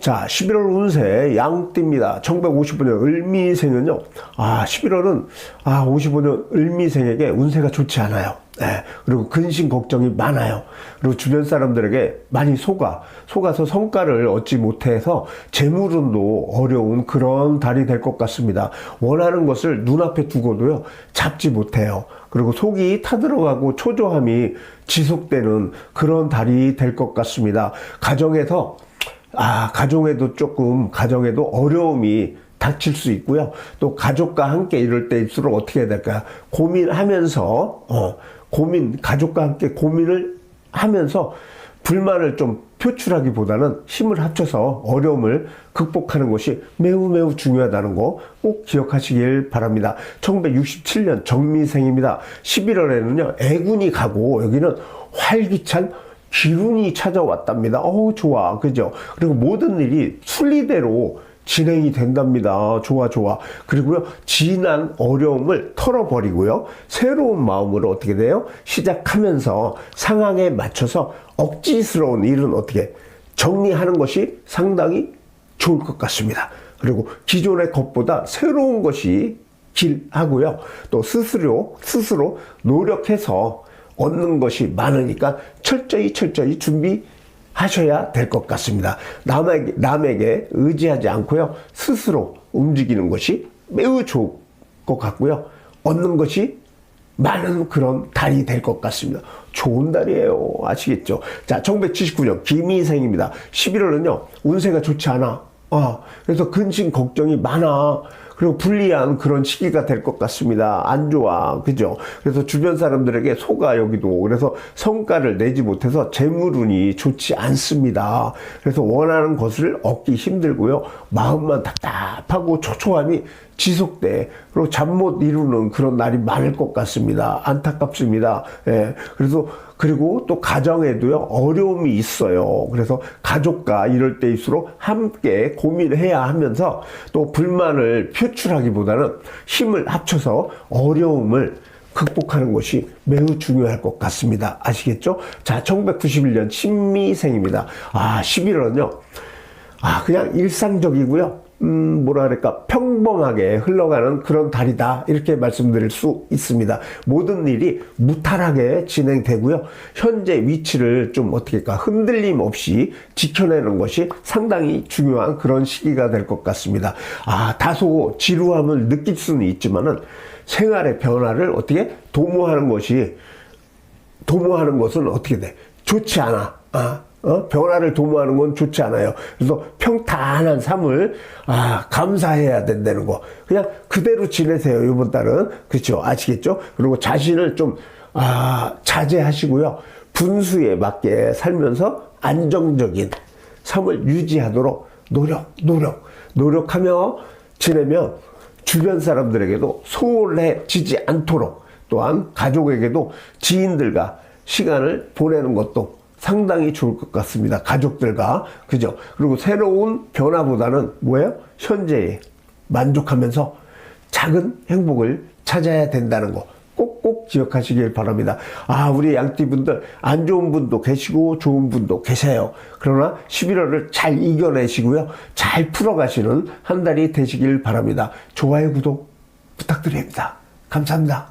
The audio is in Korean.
자, 11월 운세 양띠입니다. 1955년 을미생은요. 아, 11월은 아, 55년 을미생에게 운세가 좋지 않아요. 예, 그리고 근심 걱정이 많아요. 그리고 주변 사람들에게 많이 속아, 속아서 성과를 얻지 못해서 재물운도 어려운 그런 달이 될 것 같습니다. 원하는 것을 눈앞에 두고도요, 잡지 못해요. 그리고 속이 타들어가고 초조함이 지속되는 그런 달이 될 것 같습니다. 가정에서 아, 가정에도 조금, 가정에도 어려움이 닥칠 수 있고요. 또 가족과 함께 이럴 때일수록 어떻게 해야 될까요? 고민하면서, 어, 고민, 가족과 함께 고민을 하면서 불만을 좀 표출하기보다는 힘을 합쳐서 어려움을 극복하는 것이 매우 매우 중요하다는 거 꼭 기억하시길 바랍니다. 1967년 정미생입니다. 11월에는요, 애군이 가고 여기는 활기찬 기운이 찾아왔답니다. 어우, 좋아. 그죠? 그리고 모든 일이 순리대로 진행이 된답니다. 좋아, 좋아. 그리고요, 지난 어려움을 털어버리고요, 새로운 마음으로 어떻게 돼요? 시작하면서 상황에 맞춰서 억지스러운 일은 어떻게 정리하는 것이 상당히 좋을 것 같습니다. 그리고 기존의 것보다 새로운 것이 길하고요. 또 스스로, 스스로 노력해서 얻는 것이 많으니까 철저히 철저히 준비 하셔야 될 것 같습니다. 남에게, 남에게 의지하지 않고요. 스스로 움직이는 것이 매우 좋을 것 같고요. 얻는 것이 많은 그런 달이 될 것 같습니다. 좋은 달이에요. 아시겠죠? 자, 1979년 김희생입니다. 11월은요, 운세가 좋지 않아. 아, 그래서 근심 걱정이 많아. 그리고 불리한 그런 시기가 될 것 같습니다. 안 좋아. 그죠? 그래서 주변 사람들에게 속아 여기도. 그래서 성과를 내지 못해서 재물운이 좋지 않습니다. 그래서 원하는 것을 얻기 힘들고요. 마음만 답답하고 초초함이 지속돼. 그리고 잠 못 이루는 그런 날이 많을 것 같습니다. 안타깝습니다. 예. 그래서 그리고 또 가정에도요 어려움이 있어요. 그래서 가족과 이럴 때일수록 함께 고민해야 하면서 또 불만을 표출하기보다는 힘을 합쳐서 어려움을 극복하는 것이 매우 중요할 것 같습니다. 아시겠죠? 자, 1991년 신미생입니다. 아, 11월은요. 아, 그냥 일상적이고요. 음, 뭐라 그럴까, 평범하게 흘러가는 그런 달이다. 이렇게 말씀드릴 수 있습니다. 모든 일이 무탈하게 진행되고요. 현재 위치를 좀 어떻게 할까, 흔들림 없이 지켜내는 것이 상당히 중요한 그런 시기가 될 것 같습니다. 아, 다소 지루함을 느낄 수는 있지만은 생활의 변화를 어떻게 도모하는 것이 도모하는 것은 어떻게 돼? 좋지 않아. 아, 어? 변화를 도모하는 건 좋지 않아요. 그래서 평탄한 삶을 아, 감사해야 된다는 거. 그냥 그대로 지내세요. 이번 달은 그렇죠. 아시겠죠? 그리고 자신을 좀 아, 자제하시고요. 분수에 맞게 살면서 안정적인 삶을 유지하도록 노력, 노력, 노력하며 지내면 주변 사람들에게도 소홀해지지 않도록 또한 가족에게도 지인들과 시간을 보내는 것도 상당히 좋을 것 같습니다. 가족들과. 그죠? 그리고 새로운 변화보다는 뭐예요? 현재에 만족하면서 작은 행복을 찾아야 된다는 거. 꼭꼭 기억하시길 바랍니다. 아, 우리 양띠분들 안 좋은 분도 계시고 좋은 분도 계세요. 그러나 11월을 잘 이겨내시고요. 잘 풀어가시는 한 달이 되시길 바랍니다. 좋아요, 구독 부탁드립니다. 감사합니다.